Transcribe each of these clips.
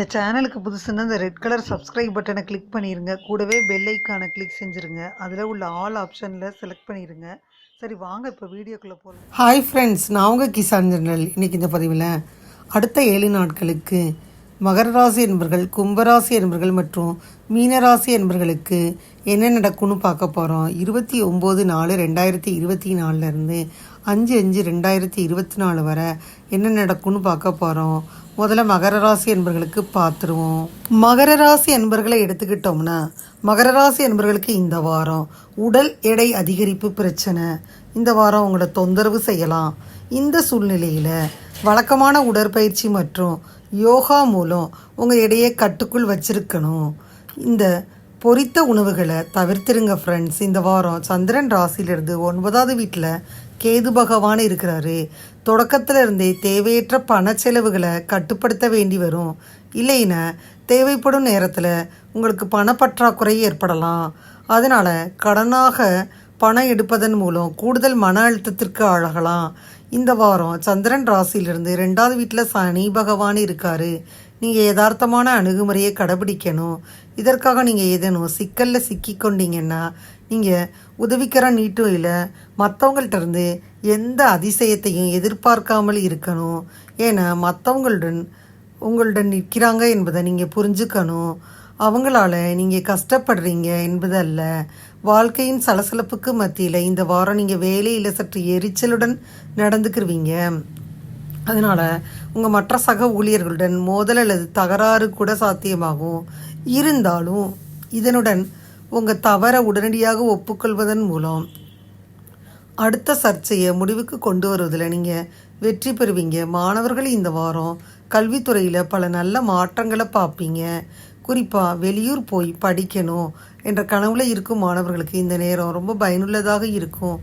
இந்த சேனலுக்கு புதுசுன்னா இந்த ரெட் கலர் சப்ஸ்கிரைப் பட்டனை கிளிக் பண்ணிடுங்க கூடவே பெல் ஐக்கானை கிளிக் செஞ்சுருங்க. அதில் உள்ள ஆல் ஆப்ஷனில் செலக்ட் பண்ணிடுங்க சரி வாங்க இப்போ வீடியோக்குள்ளே போகலாம் ஹாய் ஃப்ரெண்ட்ஸ் நான் உங்கள் கிசான் ஜெனரல். இன்றைக்கி இந்த பதிவில் அடுத்த ஏழு நாட்களுக்கு மகர ராசி என்பர்கள் கும்பராசி என்பர்கள் மற்றும் மீனராசி என்பர்களுக்கு என்ன நடக்கும்னு பார்க்க போகிறோம் இருபத்தி ஒம்பது நாலு ரெண்டாயிரத்தி இருபத்தி நாலுலேருந்து அஞ்சு அஞ்சு ரெண்டாயிரத்தி இருபத்தி நாலு வரை என்ன நடக்கும்னு பார்க்க போகிறோம் முதல்ல மகர ராசி என்பர்களுக்கு பார்த்துருவோம். மகர ராசி என்பர்களை எடுத்துக்கிட்டோம்னா மகர ராசி என்பர்களுக்கு இந்த வாரம் உடல் எடை அதிகரிப்பு பிரச்சனை. இந்த வாரம் உங்களை தொந்தரவு செய்யலாம். இந்த சூழ்நிலையில் வழக்கமான உடற்பயிற்சி மற்றும் யோகா மூலம் உங்கள் எடையை கட்டுக்குள் வச்சிருக்கணும். இந்த பொரித்த உணவுகளை தவிர்த்திருங்க ஃப்ரெண்ட்ஸ் இந்த வாரம் சந்திரன் ராசியிலிருந்து ஒன்பதாவது வீட்டில் கேது பகவான் இருக்கிறாரு. தொடக்கத்துல இருந்தே தேவையற்ற பண செலவுகளை கட்டுப்படுத்த வேண்டி வரும். இல்லைன்னா தேவைப்படும் நேரத்தில் உங்களுக்கு பணப்பற்றாக்குறை ஏற்படலாம். அதனால் கடனாக பணம் எடுப்பதன் மூலம் கூடுதல் மன அழுத்தத்திற்கு ஆளாகலாம். இந்த வாரம் சந்திரன் ராசியிலிருந்து ரெண்டாவது வீட்டில் சனி பகவான் இருக்காரு. நீங்கள் யதார்த்தமான அணுகுமுறையை கடைபிடிக்கணும். இதற்காக நீங்கள் ஏதேனும் சிக்கலில் சிக்கி கொண்டீங்கன்னா நீங்கள் உதவிக்கர நீட்டும் இல்லை மற்றவங்கள்ட்ட இருந்து எந்த அதிசயத்தையும் எதிர்பார்க்காமல் இருக்கணும். ஏன்னா மற்றவங்களுடன் உங்களுடன் நிற்கிறாங்க என்பதை நீங்கள் புரிஞ்சுக்கணும். அவங்களால நீங்கள் கஷ்டப்படுறீங்க என்பது அல்ல வாழ்க்கையின் சலசலப்புக்கு மத்தியில் இந்த வாரம் நீங்கள் வேலையில் சற்று எரிச்சலுடன் நடந்துக்கிருவீங்க. அதனால் உங்கள் மற்ற சக ஊழியர்களுடன் மோதல் அல்லது தகராறு கூட சாத்தியமாகும். இருந்தாலும் இதனுடன் உங்கள் தவறை உடனடியாக ஒப்புக்கொள்வதன் மூலம் அடுத்த சர்ச்சையை முடிவுக்கு கொண்டு வருவதில் நீங்கள் வெற்றி பெறுவீங்க. மாணவர்கள் இந்த வாரம் கல்வித்துறையில் பல நல்ல மாற்றங்களை பார்ப்பீங்க. குறிப்பாக வெளியூர் போய் படிக்கணும் என்ற கனவுல இருக்கும் மாணவர்களுக்கு இந்த நேரம் ரொம்ப பயனுள்ளதாக இருக்கும்.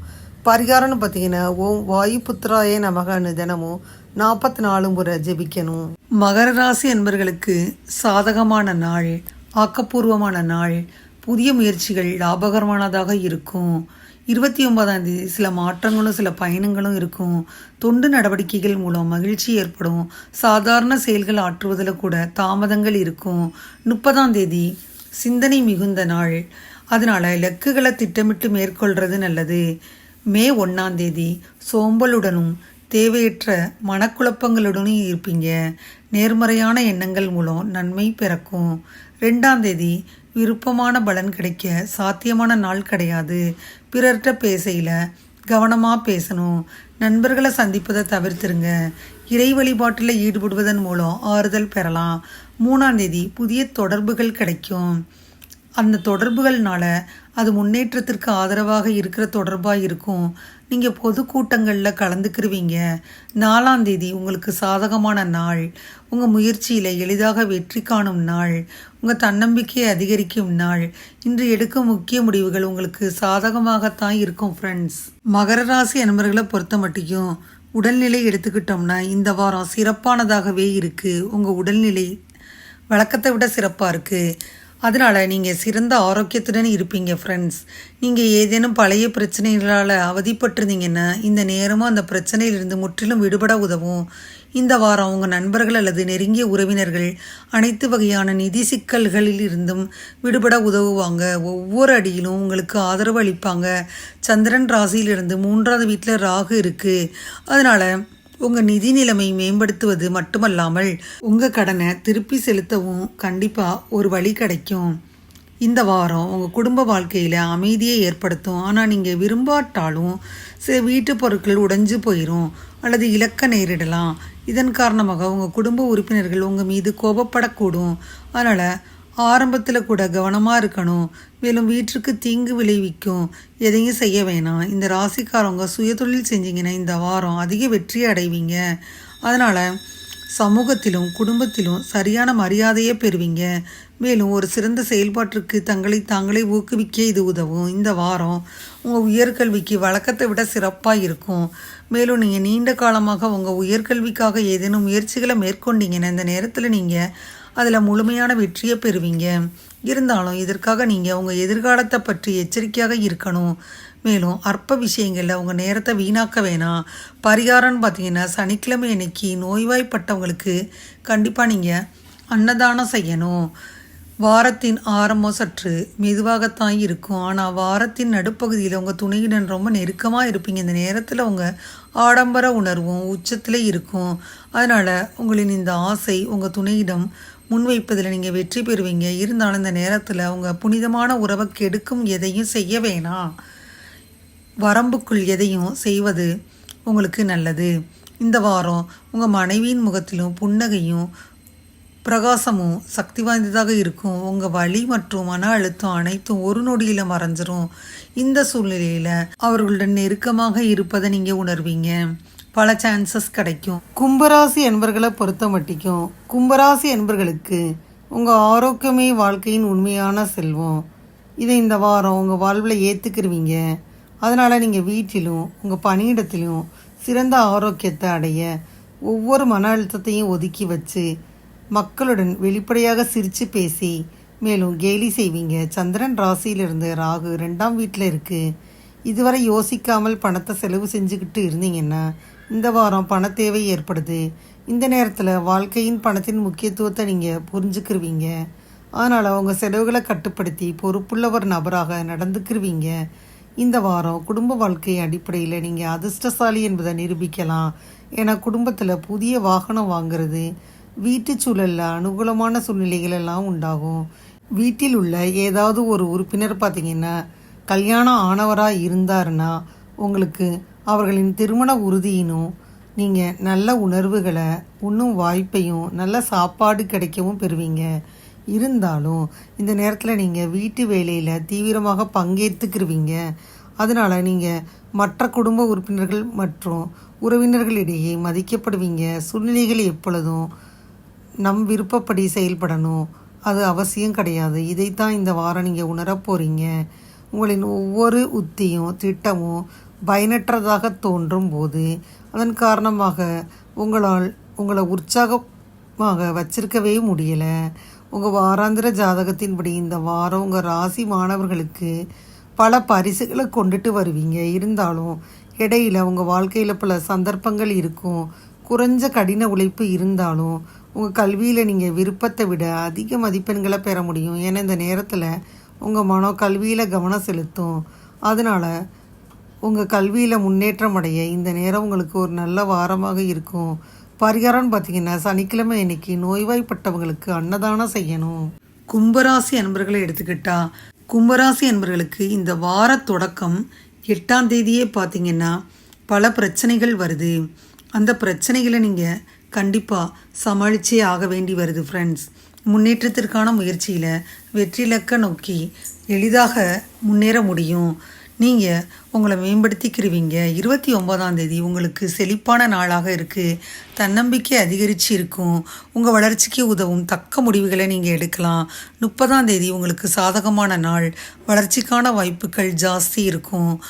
பரிகாரம்னு பார்த்தீங்கன்னா ஓம் வாயு புத்திராய நமகன்னு தினமும் நாற்பத்தி நாலு முறை ஜெபிக்கணும். மகர ராசி என்பர்களுக்கு சாதகமான நாள் ஆக்கப்பூர்வமான நாள் புதிய முயற்சிகள் லாபகரமானதாக இருக்கும். இருபத்தி ஒன்பதாம் தேதி சில மாற்றங்களும் சில பயணங்களும் இருக்கும். தொண்டு நடவடிக்கைகள் மூலம் மகிழ்ச்சி ஏற்படும். சாதாரண செயல்கள் ஆற்றுவதில் கூட தாமதங்கள் இருக்கும். முப்பதாம் தேதி சிந்தனை மிகுந்த நாள். அதனால் இலக்குகளை திட்டமிட்டு மேற்கொள்றது நல்லது. மே ஒன்றாம் தேதி சோம்பலுடனும் தேவையற்ற மனக்குழப்பங்களுடனும் இருப்பீங்க. நேர்மறையான எண்ணங்கள் மூலம் நன்மை பிறக்கும். ரெண்டாம் தேதி விருப்பமான பலன் கிடைக்க சாத்தியமான நாள் கிடையாது. பிறர்கிட்ட பேசையில் கவனமாக பேசணும். நண்பர்களை சந்திப்பதை தவிர்த்துருங்க. இறை வழிபாட்டில் ஈடுபடுவதன் மூலம் ஆறுதல் பெறலாம். மூணாம் தேதி புதிய தொடர்புகள் கிடைக்கும். அந்த தொடர்புகள்னால அது முன்னேற்றத்திற்கு ஆதரவாக இருக்கிற தொடர்பாக இருக்கும். நீங்கள் பொதுக்கூட்டங்களில் கலந்துக்கிருவீங்க. நாலாம் தேதி உங்களுக்கு சாதகமான நாள். உங்கள் முயற்சியில் எளிதாக வெற்றி காணும் நாள். உங்கள் தன்னம்பிக்கையை அதிகரிக்கும் நாள். இன்று எடுக்கும் முக்கிய முடிவுகள் உங்களுக்கு சாதகமாகத்தான் இருக்கும் ஃப்ரெண்ட்ஸ் மகர ராசி நண்பர்களை பொறுத்த மட்டும் உடல்நிலை எடுத்துக்கிட்டோம்னா இந்த வாரம் சிறப்பானதாகவே இருக்குது உங்கள் உடல்நிலை வழக்கத்தை விட சிறப்பாக இருக்குது அதனால் நீங்கள் சிறந்த ஆரோக்கியத்துடன் இருப்பீங்க ஃப்ரெண்ட்ஸ் நீங்கள் ஏதேனும் பழைய பிரச்சனைகளால் அவதிப்பட்டிருந்தீங்கன்னா இந்த நேரமும் அந்த பிரச்சனையிலிருந்து முற்றிலும் விடுபட உதவும். இந்த வாரம் உங்கள் நண்பர்கள் அல்லது நெருங்கிய உறவினர்கள் அனைத்து வகையான நிதி சிக்கல்களில் இருந்தும் விடுபட உதவுவாங்க. ஒவ்வொரு அடியிலும் உங்களுக்கு ஆதரவு அளிப்பாங்க. சந்திரன் ராசியிலிருந்து மூன்றாவது வீட்டில் ராகு இருக்குது அதனால் உங்கள் நிதி நிலைமை மேம்படுத்துவது மட்டுமல்லாமல் உங்கள் கடனை திருப்பி செலுத்தவும் கண்டிப்பாக ஒரு வழி கிடைக்கும். இந்த வாரம் உங்கள் குடும்ப வாழ்க்கையில் அமைதியை ஏற்படுத்தும். ஆனால் நீங்கள் விரும்பாட்டாலும் சில வீட்டு பொருட்கள் உடைஞ்சு போயிடும் அல்லது இலக்க நேரிடலாம். இதன் காரணமாக உங்கள் குடும்ப உறுப்பினர்கள் உங்கள் மீது கோபப்படக்கூடும். அதனால் ஆரம்பத்தில் கூட கவனமாக இருக்கணும். மேலும் வீட்டிற்கு தீங்கு விளைவிக்கும். எதையும் செய்ய வேணாம். இந்த ராசிக்காரவங்க சுயதொழில் செஞ்சீங்கன்னா இந்த வாரம் அதிக வெற்றி அடைவீங்க. அதனால் சமூகத்திலும் குடும்பத்திலும் சரியான மரியாதையை பெறுவீங்க. மேலும் ஒரு சிறந்த செயல்பாட்டிற்கு தங்களை தாங்களே ஊக்குவிக்க இது உதவும். இந்த வாரம் உங்கள் உயர்கல்விக்கு வழக்கத்தை விட சிறப்பாக இருக்கும். மேலும் நீங்கள் நீண்ட காலமாக உங்கள் உயர்கல்விக்காக ஏதேனும் முயற்சிகளை மேற்கொண்டீங்கன்னா இந்த நேரத்தில் நீங்கள் அதில் முழுமையான வெற்றியை பெறுவீங்க. இருந்தாலும் இதற்காக நீங்கள் உங்கள் எதிர்காலத்தை பற்றி எச்சரிக்கையாக இருக்கணும். மேலும் அற்ப விஷயங்களில் உங்கள் நேரத்தை வீணாக்க வேணாம். பரிகாரம்னு பார்த்தீங்கன்னா சனிக்கிழமை அன்னைக்கு நோய்வாய்ப்பட்டவங்களுக்கு கண்டிப்பாக நீங்கள் அன்னதானம் செய்யணும். வாரத்தின் ஆரம்பம் சற்று மெதுவாகத்தான் இருக்கும். ஆனால் வாரத்தின் நடுப்பகுதியில் உங்கள் துணையுடன் ரொம்ப நெருக்கமாக இருப்பீங்க. இந்த நேரத்தில் உங்கள் ஆடம்பர உணர்வும் உச்சத்தில் இருக்கும். அதனால் உங்களின் இந்த ஆசை உங்கள் துணையிடம் முன்வைப்பதில் நீங்கள் வெற்றி பெறுவீங்க. இருந்தாலும் இந்த நேரத்தில் உங்கள் புனிதமான உறவை கெடுக்கும் எதையும் செய்ய வேணாம். வரம்புக்குள் எதையும் செய்வது உங்களுக்கு நல்லது. இந்த வாரம் உங்கள் மனைவியின் முகத்திலும் புன்னகையும் பிரகாசமும் சக்தி வாய்ந்ததாக இருக்கும். உங்கள் வலி மற்றும் மன அழுத்தம் அனைத்தும் ஒரு நொடியில் மறைஞ்சிரும். இந்த சூழ்நிலையில் அவர்களுடன் நெருக்கமாக இருப்பதை நீங்கள் உணர்வீங்க. பல சான்சஸ் கிடைக்கும். கும்பராசி என்பர்களை பொறுத்த மட்டிக்கும் கும்பராசி என்பர்களுக்கு உங்கள் ஆரோக்கியமே வாழ்க்கையின் உண்மையான செல்வம். இதை இந்த வாரம் உங்கள் வாழ்வில் ஏற்றுக்கிருவீங்க அதனால் நீங்கள் வீட்டிலும் உங்கள் பணியிடத்திலும் சிறந்த ஆரோக்கியத்தை அடைய ஒவ்வொரு மன அழுத்தத்தையும் ஒதுக்கி வச்சு மக்களுடன் வெளிப்படையாக சிரித்து பேசி மேலும் கேலி செய்வீங்க. சந்திரன் ராசியிலிருந்து ராகு ரெண்டாம் வீட்டில் இருக்குது இதுவரை யோசிக்காமல் பணத்தை செலவு செஞ்சுக்கிட்டு இருந்தீங்கன்னா இந்த வாரம் பண தேவை ஏற்படுது. இந்த நேரத்தில் வாழ்க்கையின் பணத்தின் முக்கியத்துவத்தை நீங்கள் புரிஞ்சுக்கிருவீங்க. அதனால் அவங்க செலவுகளை கட்டுப்படுத்தி பொறுப்புள்ளவர் நபராக நடந்துக்கிருவீங்க. இந்த வாரம் குடும்ப வாழ்க்கை அடிப்படையில் நீங்கள் அதிர்ஷ்டசாலி என்பதை நிரூபிக்கலாம். ஏன்னா குடும்பத்தில் புதிய வாகனம் வாங்கிறது வீட்டு சூழலில் அனுகூலமான சூழ்நிலைகள் எல்லாம் உண்டாகும். வீட்டில் உள்ள ஏதாவது ஒரு உறுப்பினர் பார்த்தீங்கன்னா கல்யாணம் ஆனவராக இருந்தாருன்னா உங்களுக்கு அவர்களின் திருமண உறுதியினும் நீங்கள் நல்ல உணர்வுகளை உண்ணும் வாய்ப்பையும் நல்ல சாப்பாடு கிடைக்கவும் பெறுவீங்க. இருந்தாலும் இந்த நேரத்தில் நீங்கள் வீட்டு வேலையில் தீவிரமாக பங்கேற்றுக்கிருவீங்க. அதனால் நீங்கள் மற்ற குடும்ப உறுப்பினர்கள் மற்றும் உறவினர்களிடையே மதிக்கப்படுவீங்க. சூழ்நிலைகள் எப்பொழுதும் நம் விருப்பப்படி செயல்படணும். அது அவசியம் கிடையாது. இதைத்தான் இந்த வாரம் நீங்கள் உணரப் போகிறீங்க உங்களின் ஒவ்வொரு உத்தியும் திட்டமும் பயனற்றதாக தோன்றும் போது அதன் காரணமாக உங்களால் உங்களை உற்சாகமாக வச்சிருக்கவே முடியலை. உங்கள் வாராந்திர ஜாதகத்தின்படி இந்த வாரம் உங்கள் ராசி மாணவர்களுக்கு பல பரிசுகளை கொண்டுட்டு வருவீங்க. இருந்தாலும் இடையில் உங்கள் வாழ்க்கையில் பல சந்தர்ப்பங்கள் இருக்கும். குறைஞ்ச கடின உழைப்பு இருந்தாலும் உங்கள் கல்வியில் நீங்கள் விருப்பத்தை விட அதிக மதிப்பெண்களை பெற முடியும். ஏன்னா இந்த நேரத்தில் உங்கள் மனம் கல்வியில் கவனம் செலுத்தும். அதனால் உங்கள் கல்வியில் முன்னேற்றம் அடைய இந்த நேரம் உங்களுக்கு ஒரு நல்ல வாரமாக இருக்கும். பரிகாரம்னு பார்த்தீங்கன்னா சனிக்கிழமை இன்னைக்கு நோய்வாய்ப்பட்டவங்களுக்கு அன்னதானம் செய்யணும். கும்பராசி அன்பர்களை எடுத்துக்கிட்டா கும்பராசி அன்பர்களுக்கு இந்த வார தொடக்கம் எட்டாம் தேதியே பார்த்தீங்கன்னா பல பிரச்சனைகள் வருது. அந்த பிரச்சனைகளை நீங்கள் கண்டிப்பாக சமாளிச்சே ஆக வேண்டி வருது ஃப்ரெண்ட்ஸ் முன்னேற்றத்திற்கான முயற்சியில் வெற்றிலக்க நோக்கி எளிதாக முன்னேற முடியும். நீங்கள் உங்களை மேம்படுத்திக்கிருவீங்க. இருபத்தி ஒன்பதாம் தேதி உங்களுக்கு செழிப்பான நாளாக இருக்குது தன்னம்பிக்கை அதிகரித்து இருக்கும். உங்கள் வளர்ச்சிக்கு உதவும் தக்க முடிவுகளை நீங்கள் எடுக்கலாம். முப்பதாம் தேதி உங்களுக்கு சாதகமான நாள். வளர்ச்சிக்கான வாய்ப்புகள் ஜாஸ்தி இருக்கும்.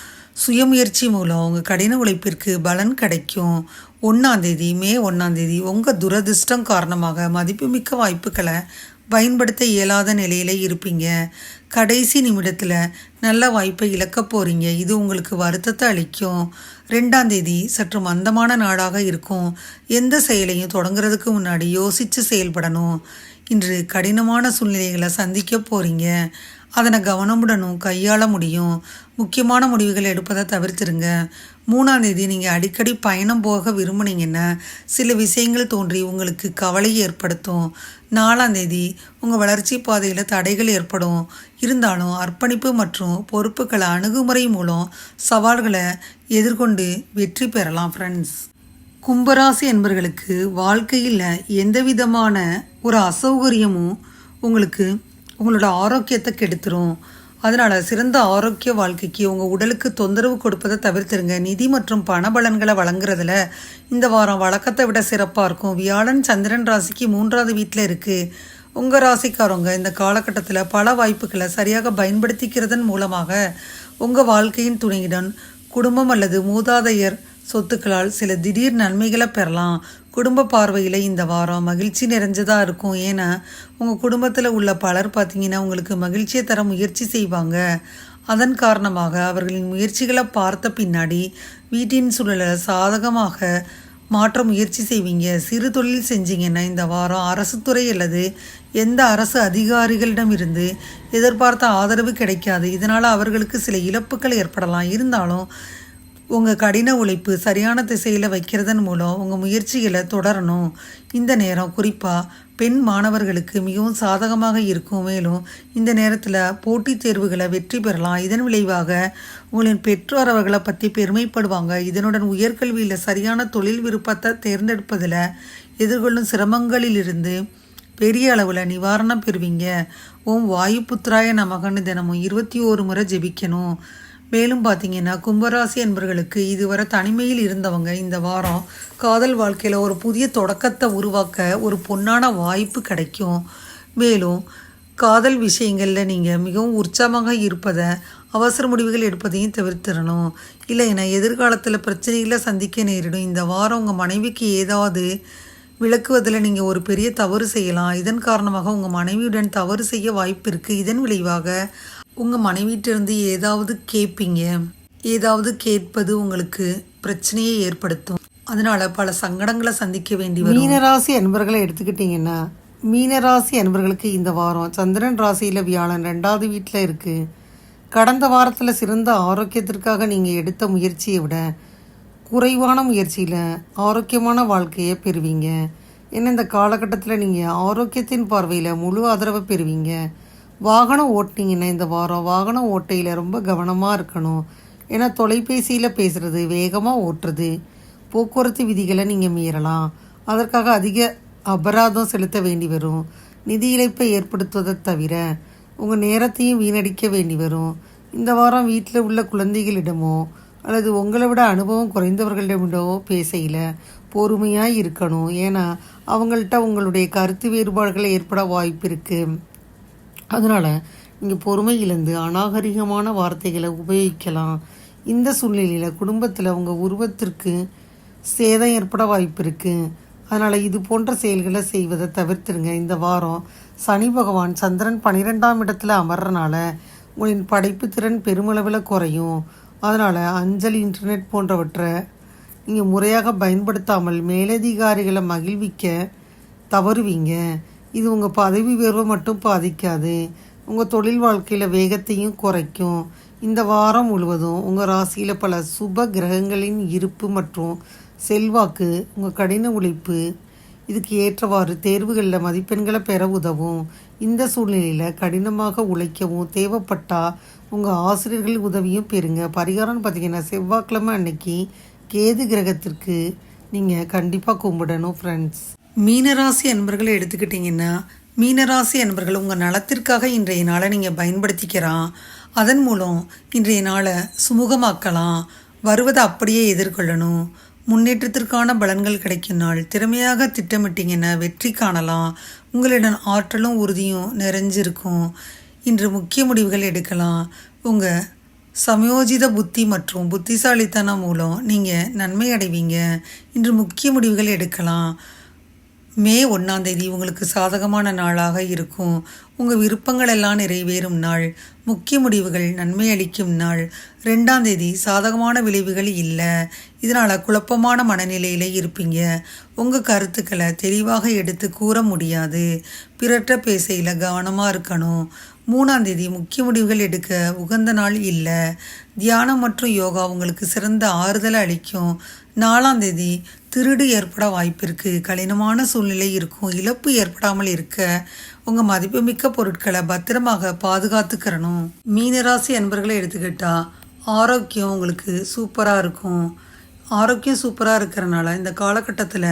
சுயமுயற்சி மூலம் உங்கள் கடின உழைப்பிற்கு பலன் கிடைக்கும். ஒன்றாந்தேதி மே ஒன்றாந்தேதி உங்கள் துரதிர்ஷ்டம் காரணமாக மதிப்புமிக்க வாய்ப்புகளை பயன்படுத்த இயலாத நிலையில் இருப்பீங்க. கடைசி நிமிடத்தில் நல்ல வாய்ப்பை இழக்க போகிறீங்க இது உங்களுக்கு வருத்தத்தை அளிக்கும். ரெண்டாம் தேதி சற்று மந்தமான நாடாக இருக்கும். எந்த செயலையும் தொடங்குறதுக்கு முன்னாடி யோசித்து செயல்படணும். இன்று கடினமான சூழ்நிலைகளை சந்திக்க போகிறீங்க அதனை கவனமுடனும் கையாள முடியும். முக்கியமான முடிவுகளை எடுப்பதை தவிர்த்துருங்க. மூணாம் தேதி நீங்கள் அடிக்கடி பயணம் போக விரும்புனீங்கன்னா சில விஷயங்கள் தோன்றி உங்களுக்கு கவலை ஏற்படுத்தும். நாலாம் தேதி உங்கள் வளர்ச்சி பாதையில் தடைகள் ஏற்படும். இருந்தாலும் அர்ப்பணிப்பு மற்றும் பொறுப்புகளை அணுகுமுறை மூலம் சவால்களை எதிர்கொண்டு வெற்றி பெறலாம் ஃப்ரெண்ட்ஸ் கும்பராசி என்பர்களுக்கு வாழ்க்கையில் எந்த விதமான ஒரு அசௌகரியமும் உங்களுக்கு உங்களோட ஆரோக்கியத்தை கெடுத்துரும். அதனால் சிறந்த ஆரோக்கிய வாழ்க்கைக்கு உங்கள் உடலுக்கு தொந்தரவு கொடுப்பதை தவிர்த்துருங்க. நிதி மற்றும் பண பலன்களை வழங்குறதுல இந்த வாரம் வழக்கத்தை விட சிறப்பாக இருக்கும். வியாழன் சந்திரன் ராசிக்கு மூன்றாவது வீட்டில் இருக்குது உங்கள் ராசிக்காரவங்க இந்த காலகட்டத்தில் பல வாய்ப்புகளை சரியாக பயன்படுத்திக்கிறதன் மூலமாக உங்கள் வாழ்க்கையின் துணையுடன் குடும்பம் அல்லது மூதாதையர் சொத்துக்களால் சில திடீர் நன்மைகளை பெறலாம். குடும்ப பார்வையில் இந்த வாரம் மகிழ்ச்சி நிறைஞ்சதாக இருக்கும். ஏன்னா உங்கள் குடும்பத்தில் உள்ள பலர் பார்த்தீங்கன்னா உங்களுக்கு மகிழ்ச்சியை தர முயற்சி செய்வாங்க. அதன் காரணமாக அவர்களின் முயற்சிகளை பார்த்த பின்னாடி வீட்டின் சூழலை சாதகமாக மாற்ற முயற்சி செய்வீங்க. சிறு தொழில் செஞ்சீங்கன்னா இந்த வாரம் அரசு துறை அல்லது எந்த அரசு அதிகாரிகளிடம் இருந்து எதிர்பார்த்த ஆதரவு கிடைக்காது. இதனால் அவர்களுக்கு சில இழப்புகள் ஏற்படலாம். இருந்தாலும் உங்கள் கடின உழைப்பு சரியான திசையில் வைக்கிறதன் மூலம் உங்கள் முயற்சிகளை தொடரணும். இந்த நேரம் குறிப்பாக பெண் மாணவர்களுக்கு மிகவும் சாதகமாக இருக்கும். மேலும் இந்த நேரத்தில் போட்டித் தேர்வுகளை வெற்றி பெறலாம். இதன் விளைவாக உங்களின் பெற்றோர் அவர்களை பற்றி பெருமைப்படுவாங்க. இதனுடன் உயர்கல்வியில் சரியான தொழில் விருப்பத்தை தேர்ந்தெடுப்பதில் எதிர்கொள்ளும் சிரமங்களிலிருந்து பெரிய அளவில் நிவாரணம் பெறுவீங்க. ஓம் வாயு புத்திராய நமகன்னு தினமும் இருபத்தி ஓரு முறை ஜெபிக்கணும். மேலும் பார்த்தீங்கன்னா கும்பராசி என்பவர்களுக்கு இதுவரை தனிமையில் இருந்தவங்க இந்த வாரம் காதல் வாழ்க்கையில் ஒரு புதிய தொடக்கத்தை உருவாக்க ஒரு பொன்னான வாய்ப்பு கிடைக்கும். மேலும் காதல் விஷயங்களில் நீங்கள் மிகவும் உற்சாகமாக இருப்பதை அவசர முடிவுகள் எடுப்பதையும் தவிர்த்திடணும். இல்லைன்னா எதிர்காலத்தில் பிரச்சனைகளை சந்திக்க நேரிடும். இந்த வாரம் உங்கள் மனைவிக்கு ஏதாவது விளக்குவதில் நீங்கள் ஒரு பெரிய தவறு செய்யலாம். இதன் காரணமாக உங்கள் மனைவியுடன் தவறு செய்ய வாய்ப்பு இருக்குது இதன் விளைவாக உங்கள் மனைவிட்டிருந்து ஏதாவது கேட்பீங்க ஏதாவது கேட்பது உங்களுக்கு பிரச்சனையை ஏற்படுத்தும். அதனால பல சங்கடங்களை சந்திக்க வேண்டி வரும். மீனராசி அன்பர்களை எடுத்துக்கிட்டிங்கன்னா மீனராசி அன்பர்களுக்கு இந்த வாரம் சந்திரன் ராசியில் வியாழன் ரெண்டாவது வீட்டில் இருக்குது கடந்த வாரத்தில் சிறந்த ஆரோக்கியத்திற்காக நீங்கள் எடுத்த முயற்சியை விட குறைவான முயற்சியில் ஆரோக்கியமான வாழ்க்கையை பெறுவீங்க. ஏன்னா இந்த காலகட்டத்தில் நீங்கள் ஆரோக்கியத்தின் பார்வையில் முழு ஆதரவை பெறுவீங்க. வாகனம் ஓட்டினீங்கன்னா இந்த வாரம் வாகனம் ஓட்டையில் ரொம்ப கவனமாக இருக்கணும். ஏன்னா தொலைபேசியில் பேசுகிறது வேகமாக ஓட்டுறது போக்குவரத்து விதிகளை நீங்கள் மீறலாம். அதற்காக அதிக அபராதம் செலுத்த வேண்டி வரும். நிதி இழப்பை ஏற்படுத்துவதை தவிர உங்கள் நேரத்தையும் வீணடிக்க வேண்டி வரும். இந்த வாரம் வீட்டில் உள்ள குழந்தைகளிடமோ அல்லது உங்களை விட அனுபவம் குறைந்தவர்களிடமிடமோ பேசையில் பொறுமையாக இருக்கணும். ஏன்னா அவங்கள்ட்ட உங்களுடைய கருத்து வேறுபாடுகள் ஏற்பட வாய்ப்பு இருக்குது அதனால் நீங்கள் பொறுமை இழந்து அநாகரிகமான வார்த்தைகளை உபயோகிக்கலாம். இந்த சூழ்நிலையில் குடும்பத்தில் உங்கள் உருவத்திற்கு சேதம் ஏற்பட வாய்ப்பு இருக்குது அதனால் இது போன்ற செயல்களை செய்வதை தவிர்த்துருங்க. இந்த வாரம் சனி பகவான் சந்திரன் பன்னிரெண்டாம் இடத்துல அமர்றனால உங்களின் படைப்பு திறன் பெருமளவில் குறையும். அதனால் அஞ்சல் இன்டர்நெட் போன்றவற்றை நீங்கள் முறையாக பயன்படுத்தாமல் மேலதிகாரிகளை மகிழ்விக்க தவறுவீங்க. இது உங்கள் பதவி உயர்வை மட்டும் பாதிக்காது. உங்கள் தொழில் வாழ்க்கையில் வேகத்தையும் குறைக்கும். இந்த வாரம் முழுவதும் உங்கள் ராசியில் பல சுப கிரகங்களின் இருப்பு மற்றும் செல்வாக்கு உங்கள் கடின உழைப்பு இதுக்கு ஏற்றவாறு தேர்வுகளில் மதிப்பெண்களை பெற உதவும். இந்த சூழ்நிலையில் கடினமாக உழைக்கவும் தேவைப்பட்டால் உங்கள் ஆசிரியர்கள் உதவியும் பெறுங்க. பரிகாரம்னு பார்த்தீங்கன்னா செவ்வாய்க்கிழமை அன்னைக்கு கேது கிரகத்திற்கு நீங்கள் கண்டிப்பாக கும்பிடணும் ஃப்ரெண்ட்ஸ் மீனராசி அன்பர்களை எடுத்துக்கிட்டிங்கன்னா மீனராசி அன்பர்கள் உங்கள் நலத்திற்காக இன்றைய நாளை நீங்கள் பயன்படுத்திக்கலாம் அதன் மூலம் இன்றைய நாளை சுமூகமாக்கலாம். வருவதை அப்படியே எதிர்கொள்ளணும். முன்னேற்றத்திற்கான பலன்கள் கிடைக்கும் நாள். திறமையாக திட்டமிட்டிங்கன்னா வெற்றி காணலாம். உங்களிடம் ஆற்றலும் உறுதியும் நிறைஞ்சிருக்கும். இன்று முக்கிய முடிவுகள் எடுக்கலாம். உங்கள் சமயோஜித புத்தி மற்றும் புத்திசாலித்தனம் மூலம் நீங்கள் நன்மை அடைவீங்க. இன்று முக்கிய முடிவுகள் எடுக்கலாம். மே ஒன்றாம் தேதி உங்களுக்கு சாதகமான நாளாக இருக்கும். உங்கள் விருப்பங்கள் எல்லாம் நிறைவேறும் நாள். முக்கிய முடிவுகள் நன்மை அளிக்கும் நாள். ரெண்டாம் தேதி சாதகமான விளைவுகள் இல்லை. இதனால் குழப்பமான மனநிலையில் இருப்பீங்க. உங்கள் கருத்துக்களை தெளிவாக எடுத்து கூற முடியாது. பிறற்ற பேசையில் கவனமாக இருக்கணும். மூணாம் தேதி முக்கிய முடிவுகள் எடுக்க உகந்த நாள் இல்லை. தியானம் மற்றும் யோகா உங்களுக்கு சிறந்த ஆறுதலை அளிக்கும். நாலாம் தேதி திருடு ஏற்பட வாய்ப்பு இருக்குது கடினமான சூழ்நிலை இருக்கும். இழப்பு ஏற்படாமல் இருக்க உங்கள் மதிப்புமிக்க பொருட்களை பத்திரமாக பாதுகாத்துக்கிறணும். மீனராசி அன்பர்களை எடுத்துக்கிட்டா ஆரோக்கியம் உங்களுக்கு சூப்பராக இருக்கும். ஆரோக்கியம் சூப்பராக இருக்கிறனால இந்த காலகட்டத்தில்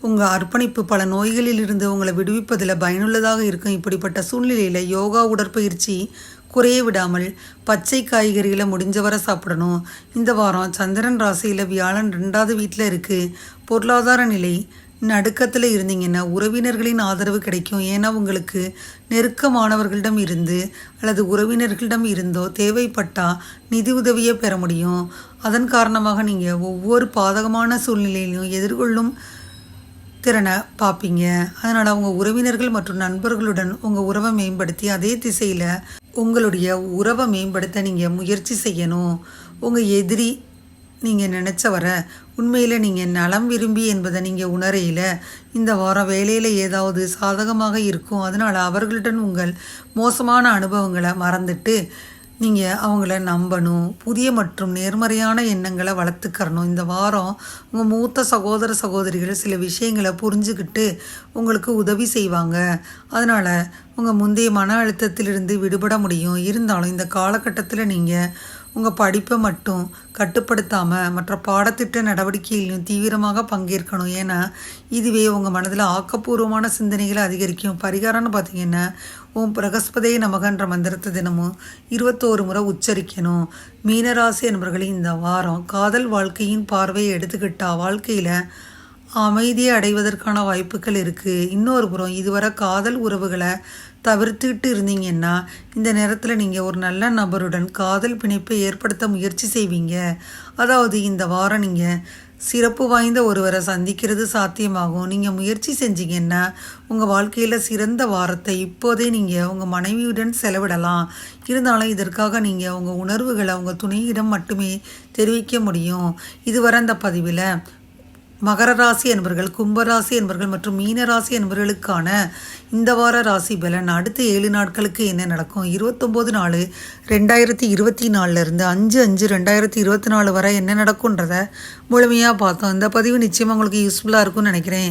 உங்கள் அர்ப்பணிப்பு பல நோய்களிலிருந்து உங்களை விடுவிப்பதில் பயனுள்ளதாக இருக்கும். இப்படிப்பட்ட சூழ்நிலையில் யோகா உடற்பயிற்சி குறைய விடாமல் பச்சை காய்கறிகளை முடிஞ்சவரை சாப்பிடணும். இந்த வாரம் சந்திரன் ராசியில் வியாழன் ரெண்டாவது வீட்டில் இருக்குது பொருளாதார நிலை நடுக்கத்தில் இருந்தீங்கன்னா உறவினர்களின் ஆதரவு கிடைக்கும். ஏன்னா உங்களுக்கு நெருக்கமானவர்களிடம் இருந்து அல்லது உறவினர்களிடம் இருந்தோ தேவைப்பட்டால் நிதி உதவியை பெற முடியும். அதன் காரணமாக நீங்கள் ஒவ்வொரு பாதகமான சூழ்நிலையிலும் எதிர்கொள்ளும் திறனை பார்ப்பீங்க. அதனால் உங்கள் உறவினர்கள் மற்றும் நண்பர்களுடன் உங்கள் உறவை மேம்படுத்தி அதே திசையில் உங்களுடைய உறவை மேம்படுத்த நீங்கள் முயற்சி செய்யணும். உங்கள் எதிரி நீங்கள் நினச்ச வர உண்மையில் நீங்கள் நலம் விரும்பி என்பதை நீங்கள் உணரையில் இந்த வாரம் வேலையில் ஏதாவது சாதகமாக இருக்கும். அதனால் அவர்களுடன் உங்கள் மோசமான அனுபவங்களை மறந்துட்டு நீங்கள் அவங்கள நம்பணும் புதிய மற்றும் நேர்மறையான எண்ணங்களை வளர்த்துக்கரணும் இந்த வாரம் உங்கள் மூத்த சகோதர சகோதரிகள் சில விஷயங்களை புரிஞ்சுக்கிட்டு உங்களுக்கு உதவி செய்வாங்க. அதனால் உங்கள் முந்தைய மன அழுத்தத்திலிருந்து விடுபட முடியும். இருந்தாலும் இந்த காலகட்டத்தில் நீங்கள் உங்கள் படிப்பை மட்டும் கட்டுப்படுத்தாமல் மற்ற பாடத்திட்ட நடவடிக்கையிலும் தீவிரமாக பங்கேற்கணும். ஏன்னா இதுவே உங்கள் மனதில் ஆக்கப்பூர்வமான சிந்தனைகளை அதிகரிக்கும். பரிகாரம்னு பார்த்தீங்கன்னா ஓம் பிரகஸ்பதே நமகன்ற மந்திரத்தை தினமும் இருபத்தோரு முறை உச்சரிக்கணும். மீனராசி என்பவர்களே இந்த வாரம் காதல் வாழ்க்கையின் பார்வையை எடுத்துக்கிட்டா வாழ்க்கையில் அமைதியை அடைவதற்கான வாய்ப்புகள் இருக்குது இன்னொரு புறம் இதுவரை காதல் உறவுகளை தவிர்த்துக்கிட்டு இருந்தீங்கன்னா இந்த நேரத்தில் நீங்கள் ஒரு நல்ல நபருடன் காதல் பிணைப்பை ஏற்படுத்த முயற்சி செய்வீங்க. அதாவது இந்த வாரம் நீங்கள் சிறப்பு வாய்ந்த ஒருவரை சந்திக்கிறது சாத்தியமாகும். நீங்கள் முயற்சி செஞ்சீங்கன்னா உங்கள் வாழ்க்கையில் சிறந்த வாரத்தை இப்போதே நீங்கள் உங்கள் மனைவியுடன் செலவிடலாம். இருந்தாலும் இதற்காக நீங்கள் உங்கள் உணர்வுகளை உங்கள் துணையிடம் மட்டுமே தெரிவிக்க முடியும். இதுவரை அந்த பதிவில் மகர ராசி என்பர்கள் கும்பராசி என்பவர்கள் மற்றும் மீன ராசி என்பவர்களுக்கான இந்த வார ராசி பலன். அடுத்த ஏழு நாட்களுக்கு என்ன நடக்கும்? இருபத்தொம்போது நாலு ரெண்டாயிரத்தி இருபத்தி நாலுலேருந்து அஞ்சு அஞ்சு ரெண்டாயிரத்தி இருபத்தி நாலு வரை என்ன நடக்குன்றத முழுமையாக பார்த்தோம். இந்த பதிவு நிச்சயமாக உங்களுக்கு யூஸ்ஃபுல்லாக இருக்கும்னு நினைக்கிறேன்.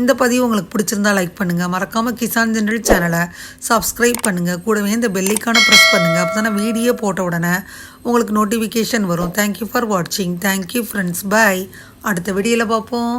இந்த பதிவு உங்களுக்கு பிடிச்சிருந்தா லைக் பண்ணுங்கள் மறக்காமல் கிசான் ஜெனரல் சேனலை சப்ஸ்கிரைப் பண்ணுங்கள் கூடவே இந்த பெல்லைக்கான ப்ரெஸ் பண்ணுங்கள் அப்போ தானே வீடியோ போட்ட உடனே உங்களுக்கு நோட்டிஃபிகேஷன் வரும். தேங்க்யூ ஃபார் வாட்சிங் தேங்க்யூ ஃப்ரெண்ட்ஸ் பை அடுத்த வீடியோவில் பார்ப்போம்.